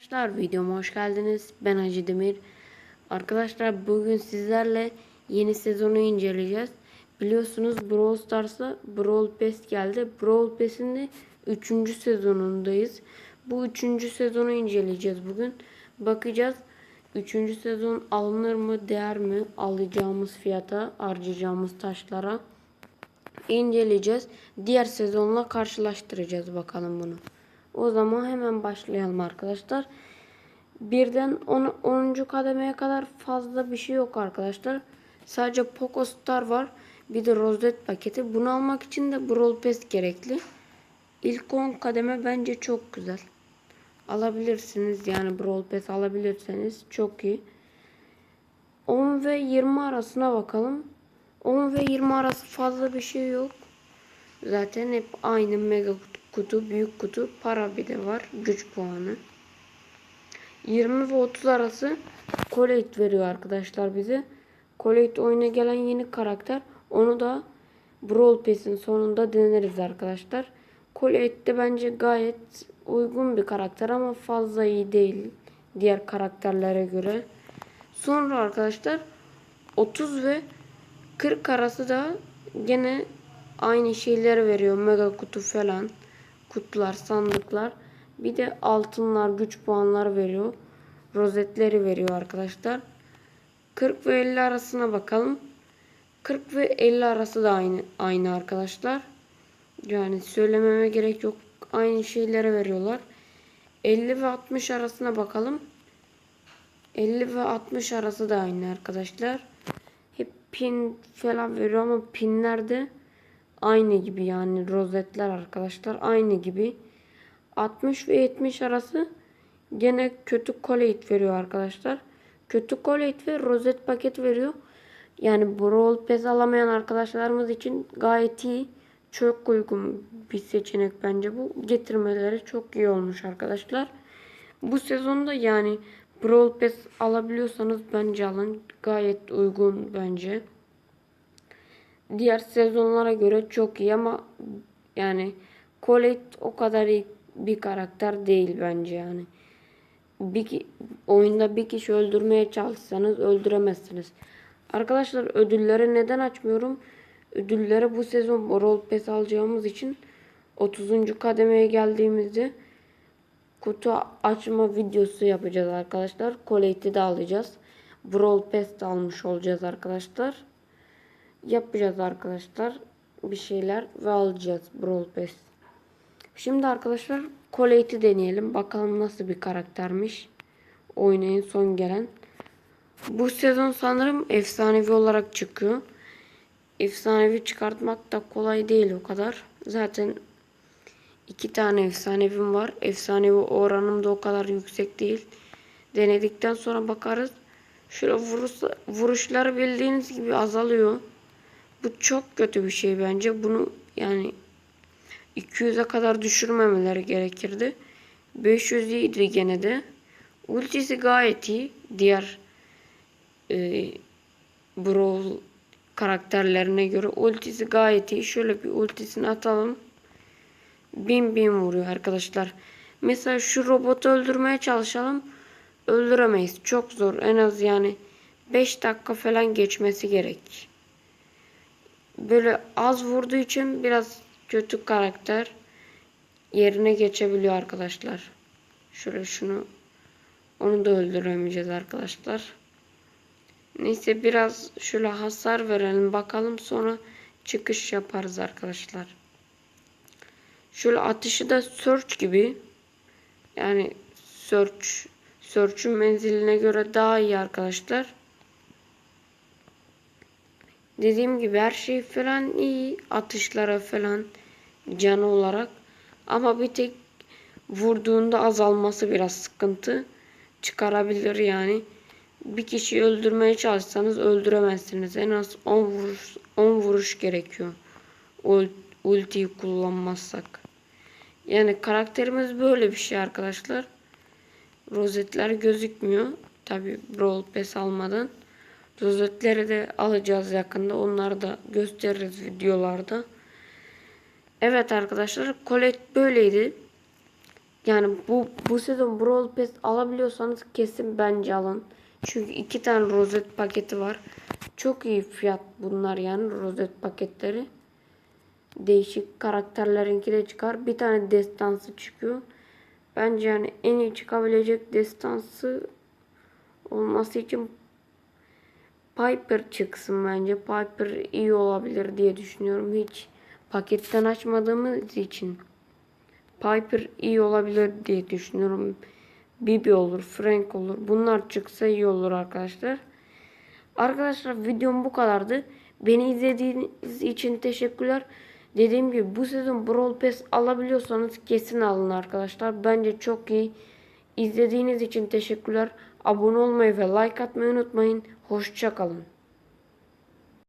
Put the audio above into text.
Arkadaşlar videoma hoş geldiniz. Ben Hacı Demir. Arkadaşlar bugün sizlerle yeni sezonu inceleyeceğiz. Biliyorsunuz Brawl Stars'a Brawl Pass geldi. Brawl Pass'in de 3. sezonundayız. Bu 3. sezonu inceleyeceğiz bugün. Bakacağız 3. sezon alınır mı, değer mi? Alacağımız fiyata, harcayacağımız taşlara inceleyeceğiz. Diğer sezonla karşılaştıracağız bakalım bunu. O zaman hemen başlayalım arkadaşlar. Birden 10. 10. kademeye kadar fazla bir şey yok arkadaşlar. Sadece Poco Star var. Bir de rozet paketi. Bunu almak için de Brawl Pass gerekli. İlk 10 kademe bence çok güzel. Alabilirsiniz yani Brawl Pass alabilirseniz çok iyi. 10 ve 20 arasına bakalım. 10 ve 20 arası fazla bir şey yok. Zaten hep aynı mega kutu, büyük kutu, para bir de var. Güç puanı. 20 ve 30 arası Colette veriyor arkadaşlar bize. Colette oyuna gelen yeni karakter. Onu da Brawl Pass'in sonunda deneriz arkadaşlar. Colette de bence gayet uygun bir karakter ama fazla iyi değil diğer karakterlere göre. Sonra arkadaşlar 30 ve 40 arası da gene aynı şeyleri veriyor. Mega kutu falan. Kutular, sandıklar. Bir de altınlar, güç puanları veriyor. Rozetleri veriyor arkadaşlar. 40 ve 50 arasına bakalım. 40 ve 50 arası da aynı aynı arkadaşlar. Yani söylememe gerek yok. Aynı şeyleri veriyorlar. 50 ve 60 arasına bakalım. 50 ve 60 arası da aynı arkadaşlar. Hep pin falan veriyor ama pinlerde aynı gibi yani rozetler arkadaşlar aynı gibi. 60 ve 70 arası gene kötü Colette veriyor arkadaşlar. Kötü Colette ve rozet paket veriyor. Yani Brawl Pass alamayan arkadaşlarımız için gayet iyi. Çok uygun bir seçenek bence bu. Getirmeleri çok iyi olmuş arkadaşlar. Bu sezonda yani Brawl Pass alabiliyorsanız bence alın. Gayet uygun bence. Diğer sezonlara göre çok iyi ama yani Colette o kadar iyi bir karakter değil bence yani. Bir oyunda bir kişi öldürmeye çalışsanız öldüremezsiniz. Arkadaşlar ödülleri neden açmıyorum? Ödülleri bu sezon Brawl Pass alacağımız için 30. kademeye geldiğimizde kutu açma videosu yapacağız arkadaşlar. Colette'i de alacağız. Brawl Pass almış olacağız arkadaşlar. Yapacağız arkadaşlar bir şeyler ve alacağız Brawl Pass. Şimdi arkadaşlar Colette'i deneyelim. Bakalım nasıl bir karaktermiş. Oynayın son gelen. Bu sezon sanırım efsanevi olarak çıkıyor. Efsanevi çıkartmak da kolay değil o kadar. Zaten iki tane efsanevim var. Efsanevi oranım da o kadar yüksek değil. Denedikten sonra bakarız. Şöyle vuruş, vuruşları bildiğiniz gibi azalıyor. Bu çok kötü bir şey bence. Bunu yani 200'e kadar düşürmemeleri gerekirdi. 500 iyiydi gene de. Ultisi gayet iyi. Diğer e, Brawl karakterlerine göre ultisi gayet iyi. Şöyle bir ultisini atalım. Bin bin vuruyor arkadaşlar. Mesela şu robotu öldürmeye çalışalım. Öldüremeyiz. Çok zor. En az yani 5 dakika falan geçmesi gerek. Böyle az vurduğu için biraz kötü karakter yerine geçebiliyor arkadaşlar. Şöyle şunu onu da öldüremeyeceğiz arkadaşlar. Neyse biraz şöyle hasar verelim bakalım sonra çıkış yaparız arkadaşlar. Şöyle atışı da search gibi. Yani search search'ün menziline göre daha iyi arkadaşlar. Dediğim gibi her şey falan iyi. Atışlara falan canı olarak. Ama bir tek vurduğunda azalması biraz sıkıntı. Çıkarabilir yani. Bir kişiyi öldürmeye çalışsanız öldüremezsiniz. En az 10 vuruş, 10 vuruş gerekiyor. Ult, ultiyi kullanmazsak. Yani karakterimiz böyle bir şey arkadaşlar. Rozetler gözükmüyor. Tabi Brawl Pass almadan. Rozetleri de alacağız yakında. Onları da gösteririz videolarda. Evet arkadaşlar Colette böyleydi. Yani bu bu sezon Brawl Pass alabiliyorsanız kesin bence alın. Çünkü iki tane rozet paketi var. Çok iyi fiyat bunlar yani rozet paketleri. Değişik karakterlerinki de çıkar. Bir tane destansı çıkıyor. Bence yani en iyi çıkabilecek destansı olması için Piper çıksın bence. Piper iyi olabilir diye düşünüyorum. Hiç paketten açmadığımız için. Piper iyi olabilir diye düşünüyorum. Bibi olur, Frank olur. Bunlar çıksa iyi olur arkadaşlar. Arkadaşlar videom bu kadardı. Beni izlediğiniz için teşekkürler. Dediğim gibi bu sezon Brawl Pass alabiliyorsanız kesin alın arkadaşlar. Bence çok iyi. İzlediğiniz için teşekkürler. Abone olmayı ve like atmayı unutmayın. Hoşçakalın.